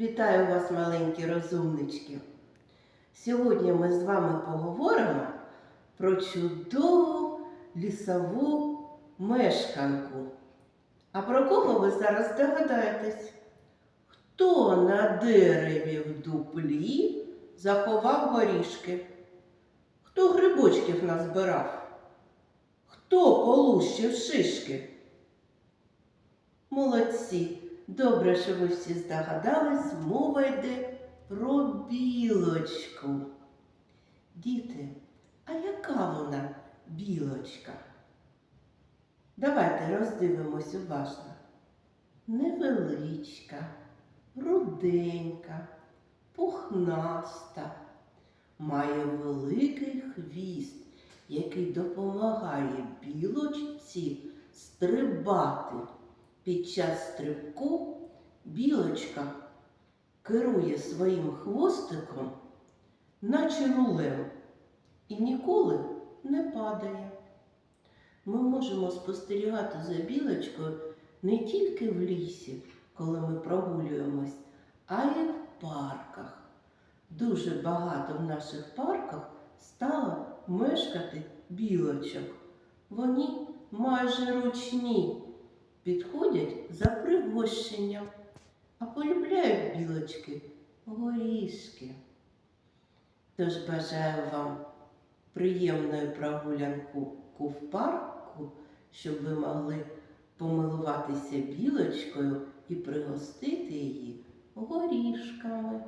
Вітаю вас, маленькі розумнички. Сьогодні ми з вами поговоримо про чудову лісову мешканку. А про кого ви зараз догадаєтесь? Хто на дереві в дуплі заховав горішки? Хто грибочків назбирав? Хто полущив шишки? Молодці! Добре, що ви всі здогадались, мова йде про білочку. Діти, а яка вона білочка? Давайте роздивимось уважно. Невеличка, руденька, пухнаста, має великий хвіст, який допомагає білочці стрибати. Під час стрибку білочка керує своїм хвостиком, наче рулем, і ніколи не падає. Ми можемо спостерігати за білочкою не тільки в лісі, коли ми прогулюємось, а й в парках. Дуже багато в наших парках стало мешкати білочок. Вони майже ручні підходять за пригощенням, а полюбляють білочки горішки. Тож бажаю вам приємної прогулянку в парку, щоб ви могли помилуватися білочкою і пригостити її горішками.